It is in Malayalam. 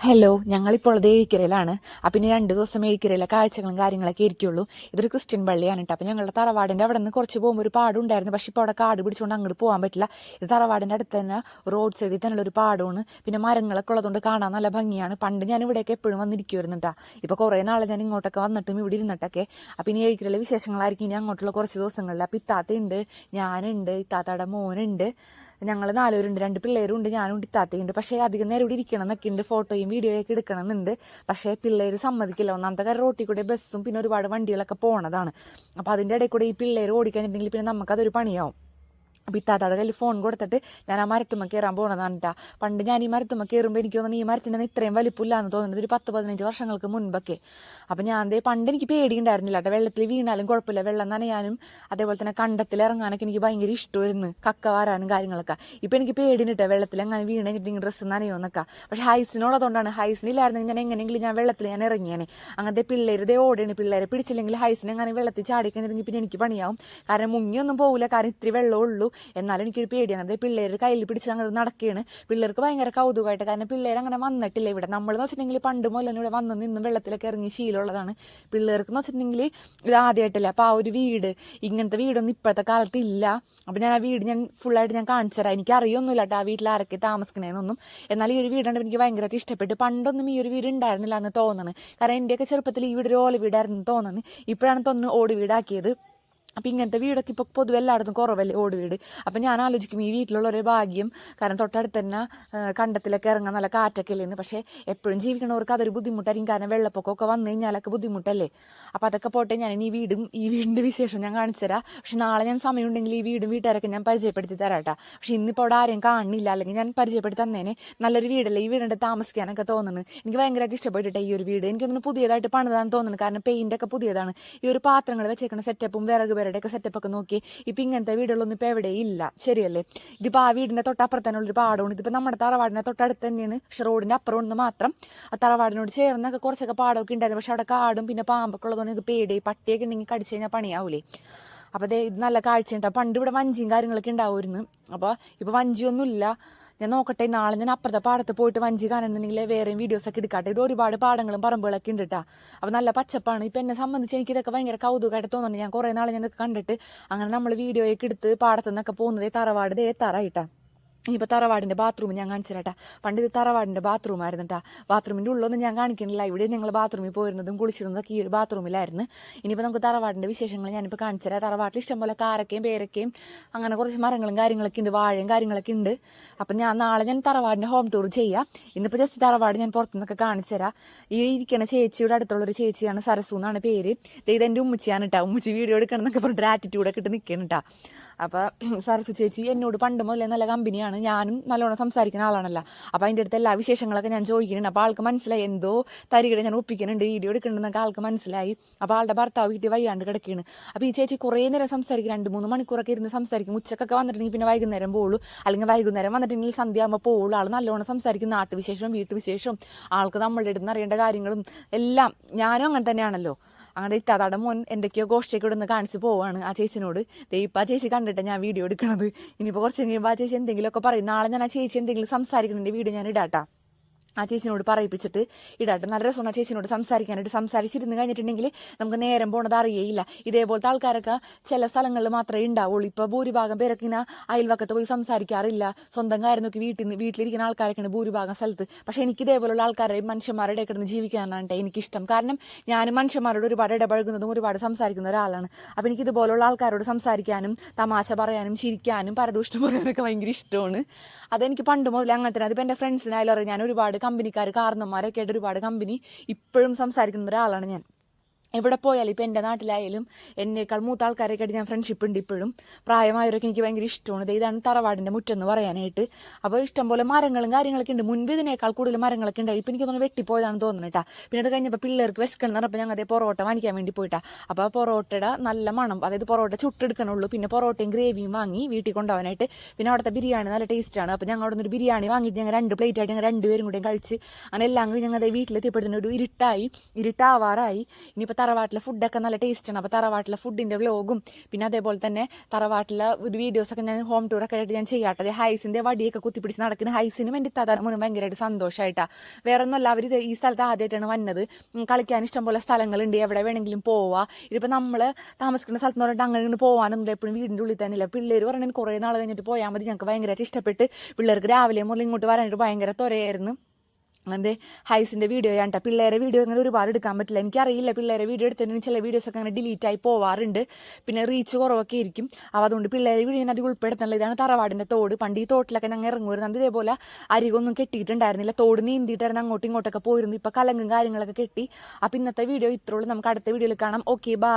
ഹലോ ഞങ്ങളിപ്പോൾ ഉള്ളത് ഏഴിക്കരയിലാണ് അപ്പം ഇനി രണ്ട് ദിവസം ഏഴിക്കരയിലെ കാഴ്ചകളും കാര്യങ്ങളൊക്കെ ഇരിക്കുള്ളൂ ഇതൊരു ക്രിസ്ത്യൻ പള്ളിയാണ് കേട്ടോ അപ്പം ഞങ്ങളുടെ തറവാടിന്റെ അവിടെ നിന്ന് കുറച്ച് പോകുമ്പോൾ ഒരു പാടുണ്ടായിരുന്നു പക്ഷേ ഇപ്പോൾ അവിടെ കാട് പിടിച്ചുകൊണ്ട് അങ്ങോട്ട് പോകാൻ പറ്റില്ല. ഇത് തറവാടിന്റെ അടുത്ത് തന്നെ റോഡ് സൈഡിൽ തന്നെ ഒരു പാടമാണ്. പിന്നെ മരങ്ങളൊക്കെ ഉള്ളതുകൊണ്ട് കാണാൻ നല്ല ഭംഗിയാണ്. പണ്ട് ഞാൻ ഇവിടെയൊക്കെ എപ്പോഴും വന്നിരിക്കുമായിരുന്നു ഇപ്പോൾ കുറേ നാളെ ഞാൻ ഇങ്ങോട്ടൊക്കെ വന്നിട്ടും ഇവിടെ ഇരുന്നിട്ടൊക്കെ. അപ്പം ഇനി ഏഴിക്കരയിലെ വിശേഷങ്ങളായിരിക്കും ഇനി അങ്ങോട്ടുള്ള കുറച്ച് ദിവസങ്ങളിൽ അപ്പം ഇത്താത്തയുണ്ട് ഞാനുണ്ട് ഇത്താത്തയുടെ മോനുണ്ട്. ഞങ്ങൾ നാലുപേരുണ്ട് രണ്ട് പിള്ളേരും ഉണ്ട് ഞാനും ഉണ്ട് ഇത്താത്തയുണ്ട്. പക്ഷേ അധികം നേരം ഇവിടെ ഇരിക്കണം എന്നൊക്കെ ഉണ്ട്. ഫോട്ടോയും വീഡിയോയൊക്കെ എടുക്കണം എന്നുണ്ട് പക്ഷേ പിള്ളേർ സമ്മതിക്കില്ല. ഒന്നാമത്തെ കാര്യം റോട്ടിൽ കൂടെ ബസ്സും പിന്നെ ഒരുപാട് വണ്ടികളൊക്കെ പോണതാണ്. അപ്പോൾ അതിന്റെ ഇടയിൽ കൂടെ ഈ പിള്ളേർ ഓടിക്കഴിഞ്ഞിട്ടുണ്ടെങ്കിൽ പിന്നെ നമുക്കതൊരു പണിയാവും. അപ്പം ഇത്താത്തയുടെ കയ്യിൽ ഫോൺ കൊടുത്തിട്ട് ഞാൻ ആ മരത്തുമ്മ കയറാൻ പോകണതാണ് കേട്ടോ പണ്ട് ഞാൻ ഈ മരത്തുമ്മ കയറുമ്പോൾ എനിക്ക് തോന്നുന്നു ഈ മരത്തിന്റെ ഇത്രയും വലിപ്പമില്ല എന്ന് തോന്നുന്നത് ഒരു പത്ത് പതിനഞ്ച് വർഷങ്ങൾക്ക് മുൻപൊക്കെ. അപ്പം ഞാൻ ദേ പണ്ട് എനിക്ക് പേടിയുണ്ടായിരുന്നില്ല കേട്ടോ. വെള്ളത്തിൽ വീണാലും കുഴപ്പമില്ല. വെള്ളം നനയാനും അതേപോലെ തന്നെ കണ്ടത്തിൽ ഇറങ്ങാനൊക്കെ എനിക്ക് ഭയങ്കര ഇഷ്ടമായിരുന്നു. കക്ക വാരാനും കാര്യങ്ങളൊക്കെ. ഇപ്പം എനിക്ക് പേടിയുണ്ട് കേട്ടോ. വെള്ളത്തിൽ അങ്ങനെ വീണ് കഴിഞ്ഞിട്ട് ഡ്രസ്സ് നനയോന്നൊക്കെ പക്ഷേ ഹൈസിനുള്ളതുകൊണ്ടാണ് ഹൈസിനില്ലായിരുന്നെങ്കിൽ ഞാൻ എങ്ങനെയെങ്കിലും ഞാൻ വെള്ളത്തിൽ ഞാൻ ഇറങ്ങിയേനെ. അങ്ങനത്തെ പിള്ളേർ ദേ ഓടിയാണ്. പിള്ളേരെ പിടിച്ചില്ലെങ്കിൽ ഹൈസിനെ അങ്ങനെ വെള്ളത്തിൽ ചാടിക്കാൻ പിന്നെ എനിക്ക് പണിയാവും. കാരണം മുങ്ങിയൊന്നും പോകില്ല കാരണം ഇത്തിരി വെള്ളമേ ഉള്ളൂ. എന്നാലും എനിക്കൊരു പേടി അങ്ങനത്തെ പിള്ളേർ കയ്യിൽ പിടിച്ച് അങ്ങനെ നടക്കുകയാണ്. പിള്ളേർക്ക് ഭയങ്കര കൗതുകമായിട്ട് കാരണം പിള്ളേർ അങ്ങനെ വന്നിട്ടില്ല ഇവിടെ. നമ്മളെന്ന് വെച്ചിട്ടുണ്ടെങ്കിൽ പണ്ട് മുതൽ ഇവിടെ വന്ന് നിന്നും വെള്ളത്തിലൊക്കെ ഇറങ്ങി ശീലമുള്ളതാണ്. പിള്ളേർക്ക് എന്ന് വെച്ചിട്ടുണ്ടെങ്കിൽ ഇത് ആദ്യമായിട്ടില്ല. അപ്പോൾ ആ ഒരു വീട് ഇങ്ങനത്തെ വീടൊന്നും ഇപ്പോഴത്തെ കാലത്ത് ഇല്ല. അപ്പോൾ ഞാൻ ആ വീട് ഞാൻ ഫുള്ളായിട്ട് ഞാൻ കാണിച്ചു തരാം. എനിക്ക് അറിയൊന്നുമില്ല കേട്ടോ ആ വീട്ടിൽ ആരൊക്കെ താമസിക്കണേന്നൊന്നും. എന്നാൽ ഈ ഒരു വീടാണ് എനിക്ക് ഭയങ്കരമായിട്ട് ഇഷ്ടപ്പെട്ടു. പണ്ടൊന്നും ഈ ഒരു വീട് ഉണ്ടായിരുന്നില്ല എന്ന് തോന്നുന്നത് കാരണം എന്റെയൊക്കെ ചെറുപ്പത്തിൽ ഈ വീട് ഒരു ഓല വീടായിരുന്നു തോന്നുന്നത് ഇപ്പോഴാണ് തോന്നുന്നു ഓട് വീടാക്കിയത്. അപ്പം ഇങ്ങനത്തെ വീടൊക്കെ ഇപ്പോൾ പൊതുവെ എല്ലായിടത്തും കുറവല്ലേ ഓട് വീട്. അപ്പം ഞാൻ ആലോചിക്കും ഈ വീട്ടിലുള്ള ഒരു ഭാഗ്യം കാരണം തൊട്ടടുത്ത് തന്നെ കണ്ടത്തിലൊക്കെ ഇറങ്ങാൻ നല്ല കാറ്റൊക്കെ ഇല്ലെന്ന് പക്ഷേ എപ്പോഴും ജീവിക്കണവർക്ക് അതൊരു ബുദ്ധിമുട്ടായിരിക്കും. കാരണം വെള്ളപ്പൊക്കമൊക്കെ വന്നു കഴിഞ്ഞാലൊക്കെ ബുദ്ധിമുട്ടല്ലേ? അപ്പം അതൊക്കെ പോട്ടെ ഞാൻ ഇനി ഈ വീടും ഈ വീടിന്റെ വിശേഷം ഞാൻ കാണിച്ചു തരാം. പക്ഷെ നാളെ ഞാൻ സമയമുണ്ടെങ്കിൽ ഈ വീടും വീട്ടുകാരൊക്കെ ഞാൻ പരിചയപ്പെടുത്തി തരാം കേട്ടോ പക്ഷെ ഇന്നിപ്പോൾ അവിടെ ആരെയും കാണുന്നില്ല അല്ലെങ്കിൽ ഞാൻ പരിചയപ്പെടുത്തി തന്നേനെ. നല്ലൊരു വീടല്ലേ ഈ വീടിന്റെ താമസിക്കാനൊക്കെ തോന്നുന്നു എനിക്ക് ഭയങ്കരമായിട്ട് ഇഷ്ടപ്പെട്ടിട്ട് ഈ ഒരു വീട്. എനിക്കൊന്ന് പുതിയതായിട്ട് പണിതാണെന്ന് തോന്നുന്നത് കാരണം പെയിന്റൊക്കെ പുതിയതാണ്. ഈ ഒരു പാത്രങ്ങൾ വെച്ചേക്കുന്ന സെറ്റപ്പും വിറക് പേരുടെ സെറ്റപ്പൊക്കെ നോക്കി. ഇപ്പം ഇങ്ങനത്തെ വീടുകളൊന്നും ഇപ്പോൾ എവിടെ ഇല്ല. ശരിയല്ലേ? ഇതിപ്പോൾ ആ വീടിന്റെ തൊട്ടപ്പുറത്ത് തന്നെ ഉള്ളൊരു പാടമാണ്. ഇതിപ്പോൾ നമ്മുടെ തറവാടിന്റെ തൊട്ടടുത്ത് തന്നെയാണ്. പക്ഷേ റോഡിന്റെ അപ്പുറം മാത്രം. ആ തറവാടിനോട് ചേർന്നൊക്കെ കുറച്ചൊക്കെ പാടമൊക്കെ ഉണ്ടായിരുന്നു. പക്ഷെ അവിടെ കാടും പിന്നെ പാമ്പൊക്കെ ഉള്ളതുകൊണ്ട് ഇത് പേടി. പട്ടിയൊക്കെ ഉണ്ടെങ്കിൽ കടിച്ചു കഴിഞ്ഞാൽ പണിയാവൂലേ? അപ്പോൾ ഇത് നല്ല കാഴ്ചയുണ്ടാവും പണ്ട് ഇവിടെ വഞ്ചിയും കാര്യങ്ങളൊക്കെ ഉണ്ടാവുമായിരുന്നു. അപ്പോൾ ഇപ്പോൾ വഞ്ചിയൊന്നുമില്ല. ഞാൻ നോക്കട്ടെ നാളെ ഞാൻ അപ്പുറത്തെ പാടത്ത് പോയിട്ട് വഞ്ചി കാണുന്നുണ്ടെങ്കിൽ വേറെയും വീഡിയോസ് ഒക്കെ എടുക്കട്ടെ. ഇവിടെ ഒരുപാട് പാടങ്ങളും പറമ്പുകളൊക്കെ ഉണ്ട് കേട്ടോ അപ്പോൾ നല്ല പച്ചപ്പാണ്. ഇപ്പം എന്നെ സംബന്ധിച്ച് എനിക്ക് ഇതൊക്കെ ഭയങ്കര കൗതുകമായിട്ട് തോന്നുന്നുണ്ട്. ഞാൻ കുറേ നാളെ ഞാൻ കണ്ടിട്ട് അങ്ങനെ നമ്മൾ വീഡിയോയൊക്കെ എടുത്ത് പാടത്തു നിന്നൊക്കെ പോകുന്നത് തറവാട് ദേ തറയിട്ടാ ഇനിയിപ്പോൾ തറവാടിന്റെ ബാത്റൂം ഞാൻ കാണിച്ചു തരാട്ടാ പണ്ട് ഇത് തറവാടിന്റെ ബാത്റൂം ആയിരുന്നു കേട്ടാ ബാത്റൂമിന്റെ ഉള്ളൊന്നും ഞാൻ കാണിക്കണില്ല. ഇവിടെ ഞങ്ങൾ ബാത്റൂമിൽ പോയിരുന്നതും കുളിച്ചിരുന്നതൊക്കെ ഈ ഒരു ബാത്റൂമിലായിരുന്നു ഇനിയിപ്പോൾ നമുക്ക് തറവാടിന്റെ വിശേഷങ്ങൾ ഞാനിപ്പോൾ കാണിച്ചു തരാം തറവാട്ടിൽ ഇഷ്ടംപോലെ കാരക്കയും പേരക്കയും അങ്ങനെ കുറച്ച് മരങ്ങളും കാര്യങ്ങളൊക്കെ ഉണ്ട് വാഴയും കാര്യങ്ങളൊക്കെ ഉണ്ട്. അപ്പം ഞാൻ നാളെ ഞാൻ തറവാടിന്റെ ഹോം ടൂർ ചെയ്യാം. ഇന്നിപ്പോൾ ജസ്റ്റ് തറവാട് ഞാൻ പുറത്തുനിന്നൊക്കെ കാണിച്ചു തരാം ഈ ഇരിക്കുന്ന ചേച്ചിയുടെ അടുത്തുള്ളൊരു ചേച്ചിയാണ് സരസു എന്നാണ് പേര് ഇതെന്റെ ഉമ്മച്ചിയാണ് കേട്ടോ ഉമ്മച്ചി വീഡിയോ എടുക്കണം എന്നൊക്കെ പറഞ്ഞിട്ട് ആറ്റിറ്റ്യൂഡൊക്കെ ഇട്ട് നിൽക്കണം കേട്ടോ അപ്പോൾ സരസു ചേച്ചി എന്നോട് പണ്ട് മുതലേ നല്ല കമ്പനിയാണ്. ഞാനും നല്ലോണം സംസാരിക്കുന്ന ആളാണല്ലോ. അപ്പോൾ അതിന്റെ അടുത്ത് എല്ലാ വിശേഷങ്ങളൊക്കെ ഞാൻ ചോദിക്കുന്നുണ്ട്. അപ്പോൾ ആൾക്ക് മനസ്സിലായി. എന്തോ തരികിടെ ഞാൻ ഒപ്പിക്കുന്നുണ്ട്. വീഡിയോ എടുക്കുന്നുണ്ടെന്നൊക്കെ ആൾക്ക് മനസ്സിലായി. അപ്പോൾ ആളുടെ ഭർത്താവ് വീട്ടിൽ വയ്യാണ്ട് കിടക്കുകയാണ് അപ്പോൾ ഈ ചേച്ചി കുറേ നേരം സംസാരിക്കും. രണ്ട് മൂന്ന് മണിക്കൂറൊക്കെ ഇരുന്ന് സംസാരിക്കും. ഉച്ചക്കൊക്കെ വന്നിട്ടുണ്ടെങ്കിൽ പിന്നെ വൈകുന്നേരം പോകുള്ളൂ അല്ലെങ്കിൽ വൈകുന്നേരം വന്നിട്ടുണ്ടെങ്കിൽ സന്ധ്യ ആകുമ്പോൾ പോകുള്ളൂ ആൾ നല്ലോണം സംസാരിക്കും. നാട്ടുവിശേഷവും വീട്ടുവിശേഷവും ആൾക്ക് നമ്മളുടെ അടുത്ത് അറിയേണ്ട കാര്യങ്ങളും എല്ലാം ഞാനും അങ്ങനെ തന്നെയാണല്ലോ. അങ്ങനെ ഇത്താതാടെ മോൻ എന്തൊക്കെയോ ഗോഷ്ഠയൊക്കെ ഇവിടെ നിന്ന് കാണിച്ച് പോവാണ് ആ ചേച്ചിനോട്. ദേ ആ ചേച്ചി കണ്ടിട്ട് ഞാൻ വീഡിയോ എടുക്കണത്. ഇനിയിപ്പോൾ കുറച്ച് കഴിയുമ്പോൾ ആ ചേച്ചി എന്തെങ്കിലുമൊക്കെ പറയും. നാളെ ഞാൻ ആ ചേച്ചി എന്തെങ്കിലും സംസാരിക്കുന്നുണ്ട് വീഡിയോ ഞാൻ ഇടാട്ടാ. ആ ചേച്ചിനോട് പറയിപ്പിച്ചിട്ട് ഇടാട്ടെ. നല്ല രസമാണ് ആ ചേച്ചിനോട് സംസാരിക്കാനായിട്ട്. സംസാരിച്ചിരുന്ന് കഴിഞ്ഞിട്ടുണ്ടെങ്കിൽ നമുക്ക് നേരം പോണത് അറിയേയില്ല. ഇതേപോലത്തെ ആൾക്കാരൊക്കെ ചില സ്ഥലങ്ങളിൽ മാത്രമേ ഉണ്ടാവുള്ളൂ. ഇപ്പോൾ ഭൂരിഭാഗം പേരൊക്കെ ഇങ്ങനെ അയൽവക്കത്ത് പോയി സംസാരിക്കാറില്ല. സ്വന്തം കാര്യം നോക്കി വീട്ടിൽ നിന്ന് വീട്ടിലിരിക്കുന്ന ആൾക്കാരൊക്കെയാണ് ഭൂരിഭാഗം സ്ഥലത്ത്. പക്ഷേ എനിക്ക് ഇതേപോലുള്ള ആൾക്കാരെ മനുഷ്യന്മാരുടെ കിടന്ന് ജീവിക്കാനാണ് എനിക്കിഷ്ടം. കാരണം ഞാൻ മനുഷ്യന്മാരോട് ഒരുപാട് ഇടപഴകുന്നതും ഒരുപാട് സംസാരിക്കുന്ന ഒരാളാണ്. അപ്പോൾ എനിക്ക് ഇതുപോലുള്ള ആൾക്കാരോട് സംസാരിക്കാനും തമാശ പറയാനും ചിരിക്കാനും പരദൂഷ്ടം പറയാനൊക്കെ ഭയങ്കര ഇഷ്ടമാണ്. അതെനിക്ക് പണ്ട് മുതലേ അങ്ങനെ അതിപ്പോൾ എന്റെ ഫ്രണ്ട്സിനായാലും അറിയാം. ഞാൻ ഒരുപാട് കമ്പനിക്കാർ കാരണന്മാരൊക്കെ ആയിട്ട് ഒരുപാട് കമ്പനി ഇപ്പോഴും സംസാരിക്കുന്ന ഒരാളാണ് ഞാൻ. എവിടെ പോയാലും ഇപ്പോൾ എന്റെ നാട്ടിലായാലും എന്നേക്കാൾ മൂത്ത ആൾക്കാരൊക്കെ ആയിട്ട് ഞാൻ ഫ്രണ്ട്ഷിപ്പ് ഉണ്ട് ഇപ്പോഴും. പ്രായമായവരൊക്കെ എനിക്ക് ഭയങ്കര ഇഷ്ടമാണ്. ഇതാണ് തറവാടിന്റെ മുറ്റെന്ന് പറയാനായിട്ട്. അപ്പോൾ ഇഷ്ടംപോലെ മരങ്ങളും കാര്യങ്ങളൊക്കെ ഉണ്ട്. മുൻപ് ഇതിനേക്കാൾ കൂടുതൽ മരങ്ങളൊക്കെ ഉണ്ടായി. ഇപ്പം എനിക്ക് തോന്നുന്നു വെട്ടിപ്പോയതാണെന്ന് തോന്നുന്നു കേട്ടോ. പിന്നെ അത് കഴിഞ്ഞപ്പോൾ പിള്ളേർക്ക് വിശക്കണം പറഞ്ഞപ്പോൾ ഞങ്ങൾ അതേ പൊറോട്ട വാങ്ങിക്കാൻ വേണ്ടി പോയിട്ടാ. അപ്പോൾ ആ പൊറോട്ടയുടെ നല്ല മണം അതായത് പൊറോട്ട ചുട്ടെടുക്കണുള്ളൂ. പിന്നെ പൊറോട്ടയും ഗ്രേവിയും വാങ്ങി വീട്ടിൽ കൊണ്ടുപോകാനായിട്ട്. പിന്നെ അവിടുത്തെ ബിരിയാണി നല്ല ടേസ്റ്റാണ്. അപ്പോൾ ഞങ്ങൾ അവിടെ നിന്ന് ഒരു ബിരിയാണി വാങ്ങിയിട്ട് ഞങ്ങൾ രണ്ട് പ്ലേറ്റ് ആയിട്ട് ഞങ്ങൾ രണ്ടുപേരും കൂടെയും കഴിച്ച് അങ്ങനെ എല്ലാം കൂടി ഞങ്ങൾ വീട്ടിലെത്തിയപ്പോഴത്തേനും ഒരു ഇരുട്ടായി. ഇരുട്ടാവാറായി. ഇനിയിപ്പോൾ തറവാട്ടിലെ ഫുഡൊക്കെ നല്ല ടേസ്റ്റാണ് അപ്പോൾ തറവാട്ടിലെ ഫുഡിന്റെ വ്ലോഗും പിന്നെ അതേപോലെ തന്നെ തറവാട്ടിലെ ഒരു വീഡിയോസൊക്കെ ഞാൻ ഹോം ടൂർ ഒക്കെ ആയിട്ട് ഞാൻ ചെയ്യാട്ടത് ഹൈസിന്റെ വടിയൊക്കെ കുത്തിപ്പിടിച്ച് നടക്കുന്ന ഹൈസിനും എന്റെ താതാനും മുന്നും ഭയങ്കരമായിട്ട് സന്തോഷമായിട്ടാണ് വേറെ ഒന്നുമല്ല അവർ ഈ സ്ഥലത്ത് ആദ്യമായിട്ടാണ് വന്നത്. കളിക്കാൻ ഇഷ്ടംപോലെ സ്ഥലങ്ങളുണ്ട്. എവിടെ വേണമെങ്കിലും പോവാം. ഇതിപ്പോൾ നമ്മൾ താമസിക്കുന്ന സ്ഥലത്ത് പറഞ്ഞിട്ട് അങ്ങനെ ഇങ്ങനെ പോകാനൊന്നും എപ്പോഴും വീടിന്റെ ഉള്ളിൽ തന്നെയില്ല പിള്ളേർ പറഞ്ഞാൽ കുറേ നാൾ കഴിഞ്ഞിട്ട് പോയാൽ മതി. ഞങ്ങൾക്ക് ഭയങ്കരമായിട്ട് ഇഷ്ടപ്പെട്ട് പിള്ളേർക്ക് രാവിലെ മുതൽ ഇങ്ങോട്ട് വരാനായിട്ട് ഭയങ്കര ത്വരയായിരുന്നു. അങ്ങനത്തെ ഹൈസിന്റെ വീഡിയോ ആണ് പിള്ളേരെ വീഡിയോ അങ്ങനെ ഒരുപാട് എടുക്കാൻ പറ്റില്ല. എനിക്കറിയില്ല പിള്ളേരെ വീഡിയോ എടുത്തതിന് ചില വീഡിയോസൊക്കെ അങ്ങനെ ഡിലീറ്റ് ആയി പോവാറുണ്ട്. പിന്നെ റീച്ച് കുറവൊക്കെ ആയിരിക്കും. അപ്പോൾ അതുകൊണ്ട് പിള്ളേരെ വീഡിയോ ഞാൻ അധികം ഉൾപ്പെടുത്തുന്നില്ല. ഇതാണ് തറവാടിന്റെ തോട്. പണ്ട് ഈ തോട്ടിലൊക്കെ ഞങ്ങൾ ഇറങ്ങുമായിരുന്നു. ഇതേപോലെ അരികൊന്നും കെട്ടിയിട്ടുണ്ടായിരുന്നില്ല. തോട് നീന്തിയിട്ടായിരുന്നു അങ്ങോട്ടും ഇങ്ങോട്ടൊക്കെ പോയിരുന്നു. ഇപ്പോൾ കലങ്കും കാര്യങ്ങളൊക്കെ കെട്ടി. അപ്പോൾ ഇന്നത്തെ വീഡിയോ ഇത്രയുള്ളൂ നമുക്ക് അടുത്ത വീഡിയോയിൽ കാണാം. ഓക്കെ ബാ